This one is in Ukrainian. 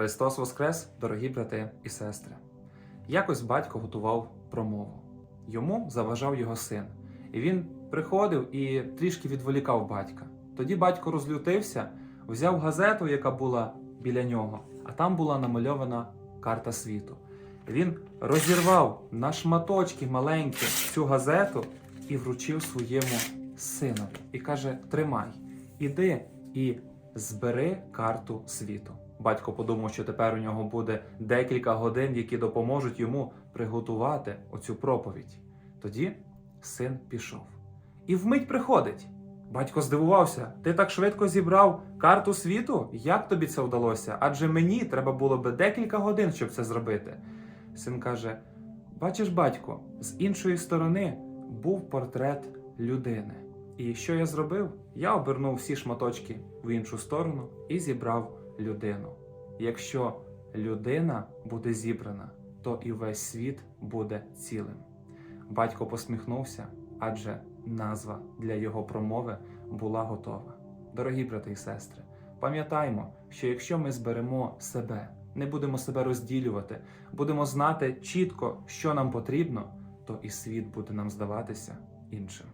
Христос Воскрес, дорогі брати і сестри. Якось батько готував промову. Йому заважав його син. І він приходив і трішки відволікав батька. Тоді батько розлютився, взяв газету, яка була біля нього, а там була намальована карта світу. Він розірвав на шматочки маленькі цю газету і вручив своєму синові. І каже: Тримай, іди і збери карту світу. Батько подумав, що тепер у нього буде декілька годин, які допоможуть йому приготувати оцю проповідь. Тоді син пішов. І вмить приходить. Батько здивувався: ти так швидко зібрав карту світу? Як тобі це вдалося? Адже мені треба було би декілька годин, щоб це зробити. Син каже: Бачиш, батько, з іншої сторони був портрет людини. І що я зробив? Я обернув всі шматочки в іншу сторону і зібрав людину. Якщо людина буде зібрана, то і весь світ буде цілим. Батько посміхнувся, адже назва для його промови була готова. Дорогі брати і сестри, пам'ятаймо, що якщо ми зберемо себе, не будемо себе розділювати, будемо знати чітко, що нам потрібно, то і світ буде нам здаватися іншим.